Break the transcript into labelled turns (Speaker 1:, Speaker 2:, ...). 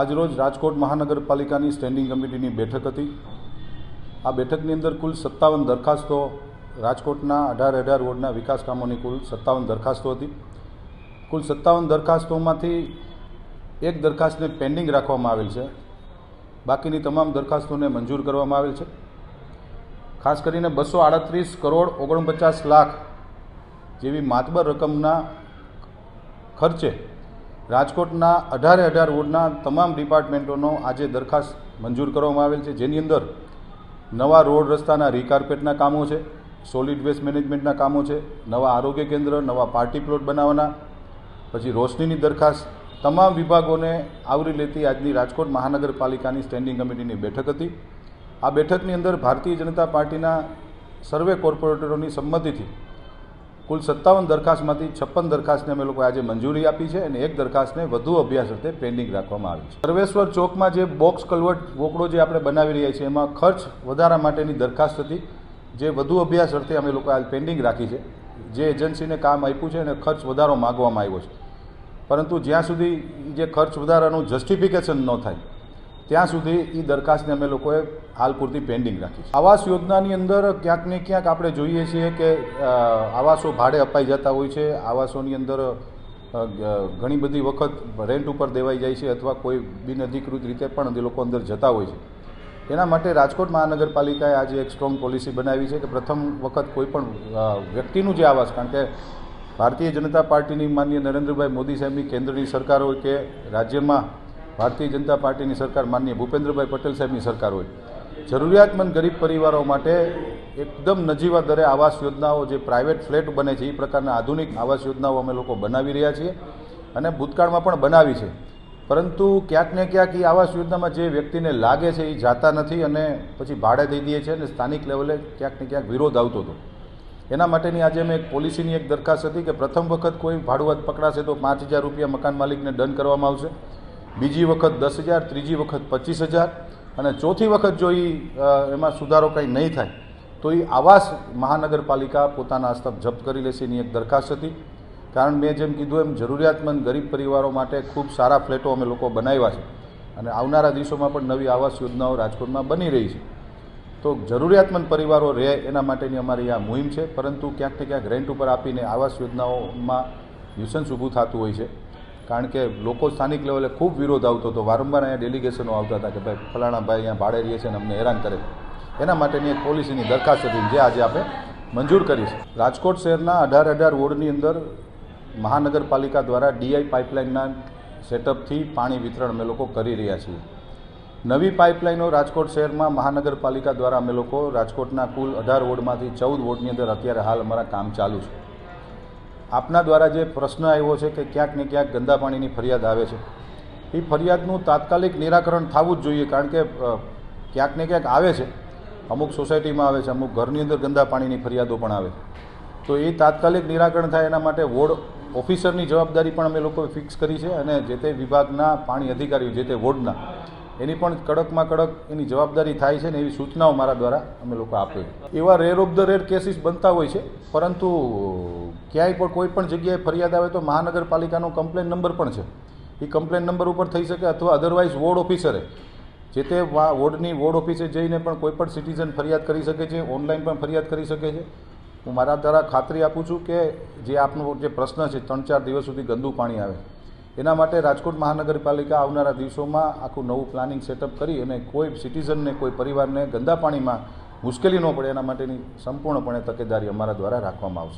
Speaker 1: આજરોજ રાજકોટ મહાનગરપાલિકાની સ્ટેન્ડિંગ કમિટીની બેઠક હતી. આ બેઠકની અંદર કુલ સત્તાવન દરખાસ્તો રાજકોટના અઢાર અઢાર વોર્ડના વિકાસ કામોની કુલ સત્તાવન દરખાસ્તો હતી. કુલ સત્તાવન દરખાસ્તોમાંથી એક દરખાસ્તને પેન્ડિંગ રાખવામાં આવેલ છે. બાકીની તમામ દરખાસ્તોને મંજૂર કરવામાં આવેલ છે. ખાસ કરીને બસો આડત્રીસ કરોડ ઓગણપચાસ લાખ જેવી માતબર રકમના ખર્ચે રાજકોટના અઢારે અઢાર વોર્ડના તમામ ડિપાર્ટમેન્ટોનો આજે દરખાસ્ત મંજૂર કરવામાં આવેલ છે, જેની અંદર નવા રોડ રસ્તાના રીકાર્પેટના કામો છે સોલિડ વેસ્ટ મેનેજમેન્ટના કામો છે, નવા આરોગ્ય કેન્દ્ર, નવા પાર્ટી પ્લોટ બનાવવાના, પછી રોશનીની દરખાસ્ત તમામ વિભાગોને આવરી લેતી આજની રાજકોટ મહાનગરપાલિકાની સ્ટેન્ડિંગ કમિટીની બેઠક હતી. આ બેઠકની અંદર ભારતીય જનતા પાર્ટીના સર્વે કોર્પોરેટરોની સંમતિથી કુલ સત્તાવન દરખાસ્તમાંથી છપ્પન દરખાસ્તને અમે લોકોએ આજે મંજૂરી આપી છે અને એક દરખાસ્તને વધુ અભ્યાસ અર્થે પેન્ડિંગ રાખવામાં આવી છે. સર્વેશ્વર ચોકમાં જે બોક્સ કલવર્ટ વોકડો જે આપણે બનાવી રહ્યા છીએ, એમાં ખર્ચ વધારા માટેની દરખાસ્ત હતી. જે વધુ અભ્યાસ અર્થે અમે લોકો આ પેન્ડિંગ રાખી છે. જે એજન્સીને કામ આપ્યું છે અને ખર્ચ વધારો માગવામાં આવ્યો છે. પરંતુ જ્યાં સુધી જે ખર્ચ વધારાનું જસ્ટિફિકેશન ન થાય ત્યાં સુધી એ દરખાસ્તને અમે લોકોએ હાલ પૂરતી પેન્ડિંગ રાખી આવાસ યોજનાની અંદર ક્યાંક ને ક્યાંક આપણે જોઈએ છીએ કે આવાસો ભાડે અપાઈ જતા હોય છે. આવાસોની અંદર ઘણી બધી વખત રેન્ટ ઉપર દેવાઈ જાય છે અથવા કોઈ બિનઅધિકૃત રીતે પણ એ લોકો અંદર જતા હોય છે. એના માટે રાજકોટ મહાનગરપાલિકાએ આજે એક સ્ટ્રોંગ પોલિસી બનાવી છે કે પ્રથમ વખત કોઈ પણ વ્યક્તિનું જે આવાસ, કારણ કે ભારતીય જનતા પાર્ટીની માન્ય નરેન્દ્રભાઈ મોદી સાહેબની કેન્દ્રની સરકાર હોય કે રાજ્યમાં ભારતીય જનતા પાર્ટીની સરકાર માનનીય ભૂપેન્દ્રભાઈ પટેલ સાહેબની સરકાર હોય. જરૂરિયાતમંદ ગરીબ પરિવારો માટે એકદમ નજીવા દરે આવાસ યોજનાઓ જે પ્રાઇવેટ ફ્લેટ બને છે, એ પ્રકારના આધુનિક આવાસ યોજનાઓ અમે લોકો બનાવી રહ્યા છીએ અને ભૂતકાળમાં પણ બનાવી છે. પરંતુ ક્યાંક ને ક્યાંક એ આવાસ યોજનામાં જે વ્યક્તિને લાગે છે એ જાતા નથી અને પછી ભાડે દઈ દે છે અને સ્થાનિક લેવલે ક્યાંક ને ક્યાંક વિરોધ આવતો હતો. એના માટેની આજે મેં એક પોલિસીની એક દરખાસ્ત હતી કે પ્રથમ વખત કોઈ ભાડુઆત પકડાશે તો પાંચ હજાર રૂપિયા મકાન માલિકને દંડ કરવામાં આવશે. બીજી વખત દસ હજાર, ત્રીજી વખત પચીસ હજાર અને ચોથી વખત જો એ એમાં સુધારો કંઈ નહીં થાય, તો એ આવાસ મહાનગરપાલિકા પોતાના હસ્તક જપ્ત કરી લેશે એની એક દરખાસ્ત હતી. કારણ મેં જેમ કીધું એમ જરૂરિયાતમંદ ગરીબ પરિવારો માટે ખૂબ સારા ફ્લેટો અમે લોકો બનાવ્યા છે અને આવનારા દિવસોમાં પણ નવી આવાસ યોજનાઓ રાજકોટમાં બની રહી છે. તો જરૂરિયાતમંદ પરિવારો રહે એના માટેની અમારી આ મુહિમ છે, પરંતુ ક્યાંક ને ક્યાંક રેન્ટ ઉપર આપીને આવાસ યોજનાઓમાં ન્યુસન્સ ઊભું થતું હોય છે. કારણ કે લોકો સ્થાનિક લેવલે ખૂબ વિરોધ આવતો હતો. વારંવાર અહીંયા ડેલિગેશનો આવતા હતા કે ભાઈ, ફલાણા ભાઈ અહીંયા ભાડે રહીએ છે અને અમને હેરાન કરે એના માટેની એક પોલિસીની દરખાસ્ત હતી જે આજે આપણે મંજૂર કરી છે. રાજકોટ શહેરના અઢાર અઢાર વોર્ડની અંદર મહાનગરપાલિકા દ્વારા ડીઆઈ પાઇપલાઇનના સેટઅપથી પાણી વિતરણ અમે લોકો કરી રહ્યા છીએ. નવી પાઇપલાઇનો રાજકોટ શહેરમાં મહાનગરપાલિકા દ્વારા અમે લોકો રાજકોટના કુલ અઢાર વોર્ડમાંથી ચૌદ વોર્ડની અંદર અત્યારે હાલ અમારા કામ ચાલુ છે. આપના દ્વારા જે પ્રશ્ન આવ્યો છે કે ક્યાંક ને ક્યાંક ગંદા પાણીની ફરિયાદ આવે છે, એ ફરિયાદનું તાત્કાલિક નિરાકરણ થવું જ જોઈએ, કારણ કે ક્યાંક ને ક્યાંક આવે છે. અમુક સોસાયટીમાં આવે છે, અમુક ઘરની અંદર ગંદા પાણીની ફરિયાદો પણ આવે. તો એ તાત્કાલિક નિરાકરણ થાય એના માટે વોર્ડ ઓફિસરની જવાબદારી પણ અમે લોકોએ ફિક્સ કરી છે અને જે તે વિભાગના પાણી અધિકારીઓ, જે તે વોર્ડના એની પણ કડકમાં કડક એની જવાબદારી થાય છે ને એવી સૂચનાઓ મારા દ્વારા અમે લોકો આપે એવા rare of the rare cases બનતા હોય છે, પરંતુ ક્યાંય પણ કોઈ પણ જગ્યાએ ફરિયાદ આવે તો મહાનગરપાલિકાનો કમ્પ્લેન નંબર પણ છે. એ કમ્પ્લેન નંબર ઉપર થઈ શકે અથવા અધરવાઇઝ વોર્ડ ઓફિસરે જે તે વોર્ડની વોર્ડ ઓફિસે જઈને પણ કોઈ પણ સિટીઝન ફરિયાદ કરી શકે છે ઓનલાઈન પણ ફરિયાદ કરી શકે છે. હું મારા દ્વારા ખાતરી આપું છું કે જે આપનો જે પ્રશ્ન છે, ત્રણ ચાર દિવસ સુધી ગંદુ પાણી આવે. એના માટે રાજકોટ મહાનગરપાલિકા આવનારા દિવસોમાં આખું નવું પ્લાનિંગ સેટઅપ કરી અને કોઈ સિટીઝનને, કોઈ પરિવારને ગંદા પાણીમાં મુશ્કેલી ન પડે, એના માટેની સંપૂર્ણપણે તકેદારી અમારા દ્વારા રાખવામાં આવશે.